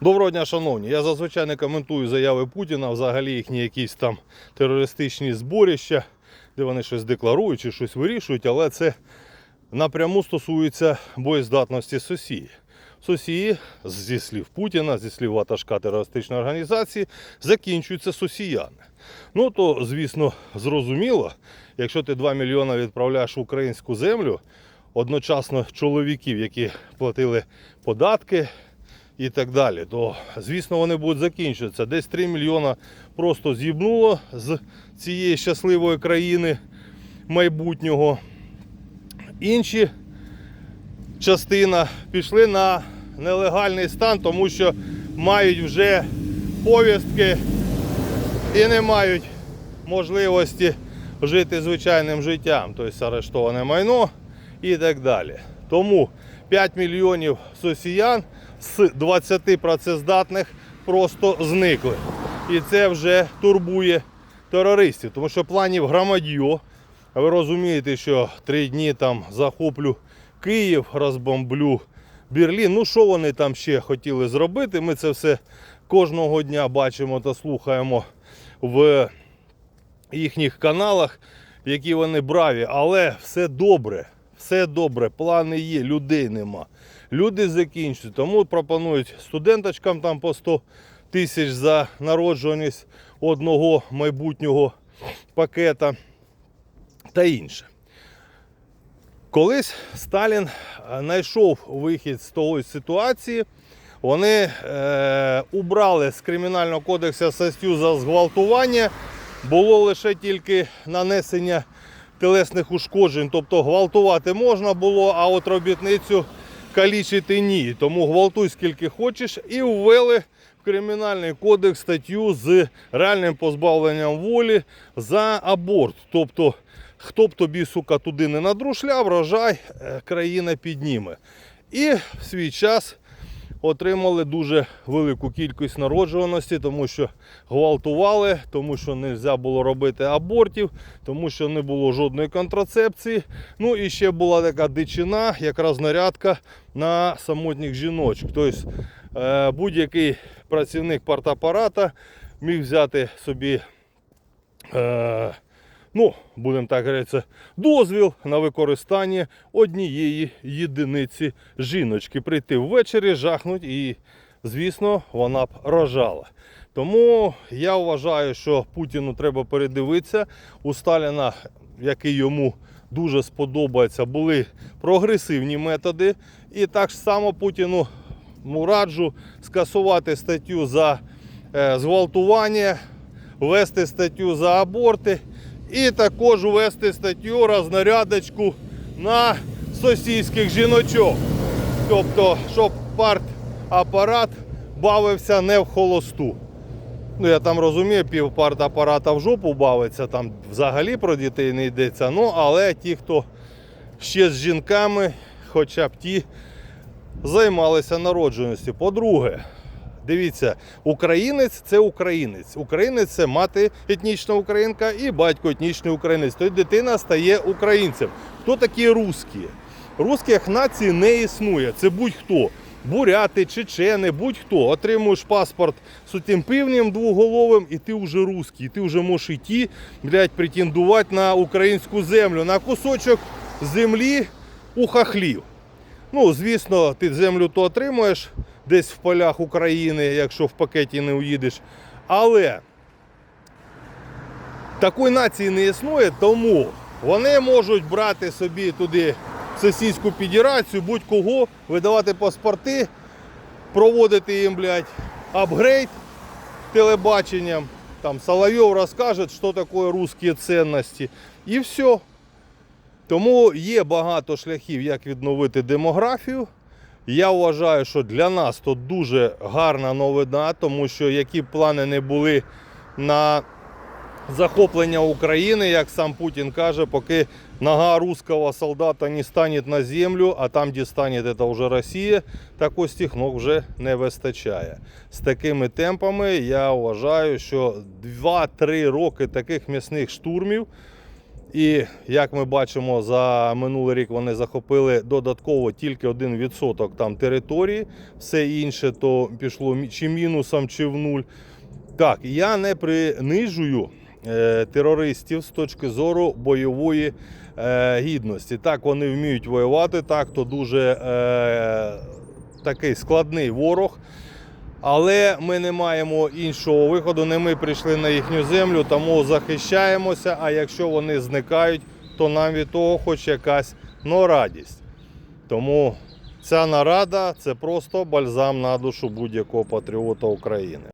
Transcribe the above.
Доброго дня, шановні. Я зазвичай не коментую заяви Путіна, взагалі їхні якісь там терористичні зборища, де вони щось декларують чи щось вирішують, але це напряму стосується боєздатності Сосії. Сосії, зі слів Путіна, зі слів ватажка терористичної організації, закінчуються сосіяни. Ну то, звісно, зрозуміло, якщо ти 2 мільйони відправляєш в українську землю, одночасно чоловіків, які платили податки і так далі, то звісно вони будуть закінчуватися. Десь 3 мільйона просто з'їбнуло з цієї щасливої країни майбутнього. Інші частина пішли на нелегальний стан, тому що мають вже повістки і не мають можливості жити звичайним життям, тобто арештоване майно і так далі. Тому 5 мільйонів сосіян з 20 працездатних просто зникли. І це вже турбує терористів, тому що планів громадьо. Ви розумієте, що три дні там захоплю Київ, розбомблю Берлін. Ну що вони там ще хотіли зробити? Ми це все кожного дня бачимо та слухаємо в їхніх каналах, які вони браві. Але все добре, все добре, плани є, людей нема. Люди закінчують. Тому пропонують студенточкам там по 100 тисяч за народжуваність одного майбутнього пакета та інше. Колись Сталін е, знайшов вихід з того ситуації. Вони е, убрали з кримінального кодексу статтю за зґвалтування. Було лише тільки нанесення телесних ушкоджень, тобто гвалтувати можна було, а от робітницю калічити ні. Тому гвалтуй скільки хочеш, і ввели в кримінальний кодекс статтю з реальним позбавленням волі за аборт. Тобто, хто б тобі, сука, туди не надрушляв, рожай, е, країна підніме. І в свій час отримали дуже велику кількість народжуваності, тому що гвалтували, тому що не можна було робити абортів, тому що не було жодної контрацепції. Ну і ще була така дичина, якраз нарядка на самотніх жіночок. Тобто е, будь-який працівник партапарата міг взяти собі. Ну, будемо так говорити, дозвіл на використання однієї єдиниці жіночки. Прийти ввечері, жахнуть і, звісно, вона б рожала. Тому я вважаю, що Путіну треба передивитися. У Сталіна, який йому дуже сподобається, були прогресивні методи. І так само Путіну ну, раджу скасувати статтю за е, зґвалтування, ввести статтю за аборти і також ввести статтю рознарядочку на сосійських жіночок. Тобто, щоб партапарат бавився не в холосту. Ну, я там розумію, пів партапарата в жопу бавиться, там взагалі про дітей не йдеться. Ну, але ті, хто ще з жінками, хоча б ті, займалися народженістю. По-друге, Дивіться, українець це українець. Українець це мати етнічна українка і батько етнічний українець. Тобто дитина стає українцем. Хто такі русські? Русських націй не існує. Це будь-хто. Буряти, чечени, будь-хто. Отримуєш паспорт з тим пивнем двоголовим, і ти вже русський. Ти вже можеш йти, блядь, претендувати на українську землю, на кусочок землі у хахлів. Ну, звісно, ти землю то отримуєш десь в полях України, якщо в пакеті не уїдеш. Але такої нації не існує, тому вони можуть брати собі туди в Сосійську Федерацію, будь-кого, видавати паспорти, проводити їм, блядь, апгрейд телебаченням. Там Соловйов розкаже, що таке русські цінності. І все. Тому є багато шляхів, як відновити демографію. Я вважаю, що для нас то дуже гарна новина, тому що які б плани не були на захоплення України, як сам Путін каже, поки нога русского солдата не стане на землю, а там, де стане це вже Росія, так ось тих ног вже не вистачає. З такими темпами я вважаю, що 2-3 роки таких м'ясних штурмів І як ми бачимо, за минулий рік вони захопили додатково тільки 1% там території, все інше то пішло чи мінусом, чи в нуль. Так, я не принижую е, терористів з точки зору бойової е, гідності. Так, вони вміють воювати, так, то дуже е, такий складний ворог. Але ми не маємо іншого виходу. Не ми прийшли на їхню землю, тому захищаємося. А якщо вони зникають, то нам від того хоч якась но радість. Тому ця нарада це просто бальзам на душу будь-якого патріота України.